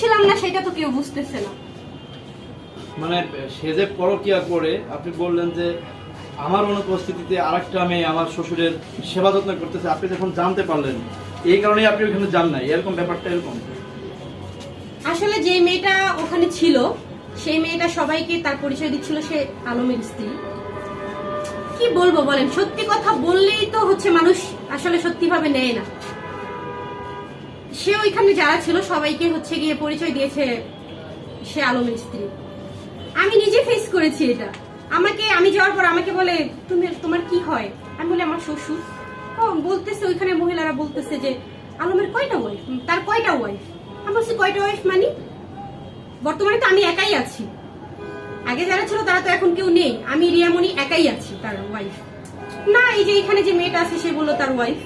ছিলাম না সেটা তো কেউ বুঝতেছে না। মানে সে যে পরকিয়া করে আপনি বললেন যে আমার অনুপস্থিতিতে আরেকটা মেয়ে আমার শ্বশুরের সেবা যত্ন করতেছে আপনি যখন জানতে পারলেন এই কারণে আপনি ওখানে যান নাই। এরকম ব্যাপারটা এরকম? আসলে যে মেয়েটা ওখানে ছিল সেই মেয়েটা সবাইকে তার পরিচয় দিচ্ছিল সে আলমের স্ত্রী। কি বলব বলেন সত্যি কথা বললেই তো হচ্ছে মানুষ আসলে সত্যি ভাবে নেয় না। সে ওইখানে যারা ছিল সবাইকে হচ্ছে গিয়ে পরিচয় দিয়েছে সে আলমের স্ত্রী। আমি নিজে ফেস করেছি এটা। আমাকে, আমি যাওয়ার পর আমাকে বলে, তুমি, তোমার কি হয়? আমি বলি, আমার শ্বশুর। ও, বলতেছে, ওইখানে মহিলারা বলতেছে যে, আলমের কয়টা ওয়াইফ তার কয়টা ওয়াইফ আমি বলছি, কয়টা ওয়াইফ মানে? বর্তমানে তো আমি একাই আছি। আগে যারা ছিল তারা তো এখন কেউ নেই। আমি রিয়ামণি একাই আছি তার ওয়াইফ না, এই যে এখানে যে মেয়েটা আছে সে বলল তার ওয়াইফ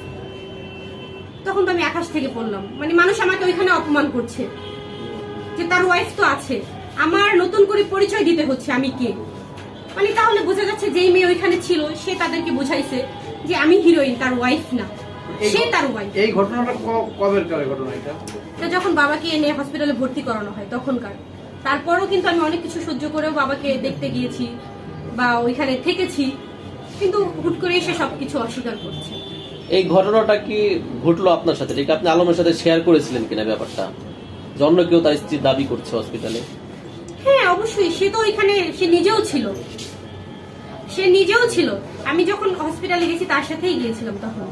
তখন তো আমি আকাশ থেকে পড়লাম। মানে মানুষ আমাকে ওইখানে অপমান করছে। যে তার ওয়াইফ তো আছে। আমার নতুন করে পরিচয় দিতে হচ্ছে আমি কে? মানে তাহলে বোঝা যাচ্ছে যেই মেয়ে ওইখানে ছিল সে তাদেরকে বুঝাইছে যে আমি হিরোইন তার ওয়াইফ না। সে তার ওয়াইফ এই ঘটনাটা কবের ঘটনা এটা? তো যখন বাবাকে এনে হসপিটালে ভর্তি করানো হয় তখনকার। তারপরও কিন্তু আমি অনেক কিছু সহ্য করেও বাবাকে দেখতে গিয়েছি বা ওইখানে থেকেছি। কিন্তু হুট করে এসে সবকিছু অস্বীকার করছে। এই ঘটনাটা কি ঘটলো আপনার সাথে? ঠিক আপনি আলমের সাথে শেয়ার করেছিলেন কিনা ব্যাপারটা? যে অন্য কেউ তার স্ত্রীর দাবি করছে হসপিটালে হ্যাঁ অবশ্যই। সে তো ওইখানে, সে নিজেও ছিল। সে নিজেও ছিল। আমি যখন হসপিটালে গেছি, তার সাথেই গিয়েছিলাম তখন।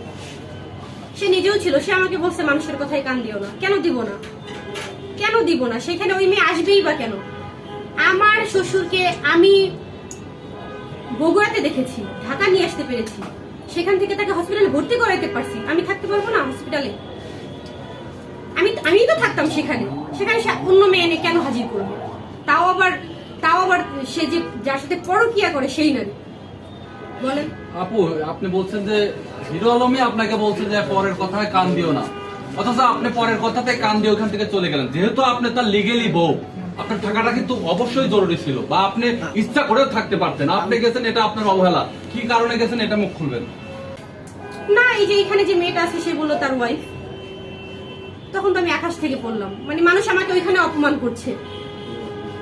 সে নিজেও ছিল। সে আমাকে বলছে, মানুষের কথায় কান দিও না। কেন দিব না? কেন দিব না? সেখানে ওই মেয়ে আসবেই বা কেন? আমার শ্বশুরকে আমি বগুড়াতে দেখেছি। ঢাকা নিয়ে আসতে পেরেছি। সেখান থেকে তাকে হসপিটালে ভর্তি করাইতে পারছি। আমি থাকতে পারব না হসপিটালে আমি আমি তো থাকতাম সেখানে। সেখানে অন্য মেয়ে এনে কেন হাজির করবে? তাও আবার তাও আবার সে যে, যার সাথে পরকিয়া করে সেই নারী বলেন। আপু, আপনি বলছেন যে হিরো আপনাকে যে পরের কথায় কান দিও না। অথচ আপনি পরের কথাতে কান দিয়ে ওখান থেকে চলে গেলেন। যেহেতু আপনি তার লিগেলি বউ, আপনার থাকাটা কিন্তু অবশ্যই জরুরি ছিল বা আপনি ইচ্ছা করেও থাকতে পারতেন। আপনি গেছেন, এটা আপনার অবহেলা। কি কারণে গেছেন, এটা মুখ খুলবেন। না এই যে এখানে যে মেয়েটা আছে সে বলল তার ওয়াইফ তখন তো আমি আকাশ থেকে পড়লাম। মানে মানুষ আমাকে ওইখানে অপমান করছে।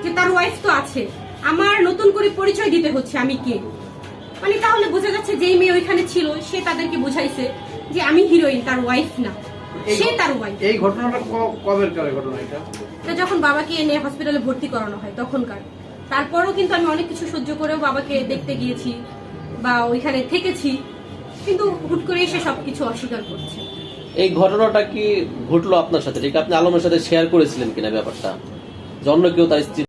যে তার ওয়াইফ তো আছে। আমার নতুন করে পরিচয় দিতে হচ্ছে আমি কে? মানে তাহলে বোঝা যাচ্ছে যেই মেয়ে ওইখানে ছিল সে তাদেরকে বুঝাইছে যে আমি হিরোইন তার ওয়াইফ না। সে তার ওয়াইফ এই ঘটনাটা কবের কারে ঘটনা এটা? যখন বাবাকে এনে হসপিটালে ভর্তি করানো হয় তখনকার। তারপরও কিন্তু আমি অনেক কিছু সহ্য করেও বাবাকে দেখতে গিয়েছি বা ওইখানে থেকেছি। কিন্তু হুট করে এসে সবকিছু অস্বীকার করছে। এই ঘটনাটা কি ঘটলো আপনার সাথে? ঠিক আপনি আলমের সাথে শেয়ার করেছিলেন কিনা ব্যাপারটা? জন্য কেউ তার স্ত্রীর